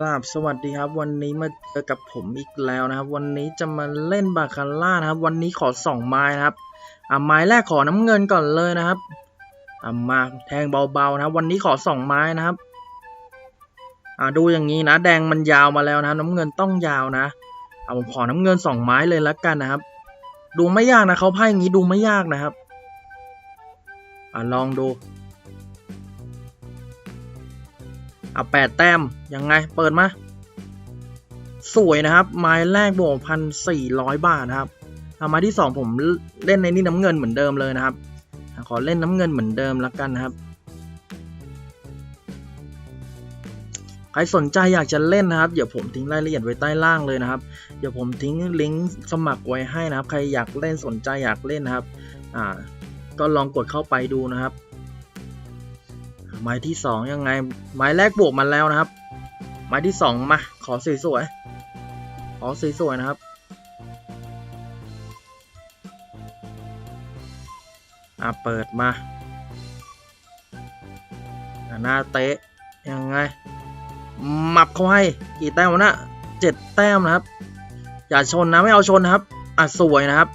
ครับสวัสดีครับ วันนี้มาเจอกับผมอีกแล้วนะครับ วันนี้จะมาเล่นบาคาร่านะครับ วันนี้ขอสองไม้นะครับอ่าไม้แรกขอน้ำเงินก่อนเลยนะครับอ่ามาแทงเบาๆนะครับ วันนี้ขอสองไม้นะครับอ่าดูอย่างนี้นะ แดงมันยาวมาแล้วนะครับ น้ำเงินต้องยาวนะเอาผมขอน้ำเงินสองไม้เลยแล้วกันนะครับ ดูไม่ยากนะเขาไพ่อย่างนี้ดูไม่ยากนะครับอ่าลองดู อะแปดแต้ม ยังไง เปิดมา สวยนะครับ ไม้แรกบวกพันสี่ร้อยบาทนะครับเอาม้ที่สองผมเล่นในนี่น้ำเงินเหมือนเดิมเลยนะครับ ขอเล่นน้ำเงินเหมือนเดิมแล้วกันนะครับ ใครสนใจอยากจะเล่นนะครับ เดี๋ยวผมทิ้งรายละเอียดไว้ใต้ล่างเลยนะครับ เดี๋ยวผมทิ้งลิงก์สมัครไว้ให้นะครับ ใครอยากเล่นสนใจอยากเล่นนะครับ อ่า ก็ลองกดเข้าไปดูนะครับ ไม้ที่สองยังไง ไม้แรกบวกมาแล้วนะครับ ไม้ที่สองมา ขอสวยๆขอสวยๆนะครับ อะ เปิดมา หน้าเตะ ยังไงหมับเขาให้ กี่แต้มวะนะเจ็ดแต้มนะครับ อย่าชนนะ ไม่เอาชนนะครับ อะ สวยนะครับ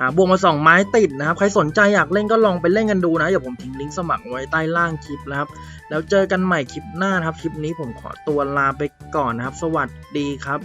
อ่าบวกมาสองไม้ติดนะครับ ใครสนใจอยากเล่นก็ลองไปเล่นกันดูนะ เดี๋ยวผมทิ้งลิงก์สมัครไว้ใต้ล่างคลิปนะครับ แล้วเจอกันใหม่คลิปหน้านะครับ คลิปนี้ผมขอตัวลาไปก่อนนะครับ สวัสดีครับ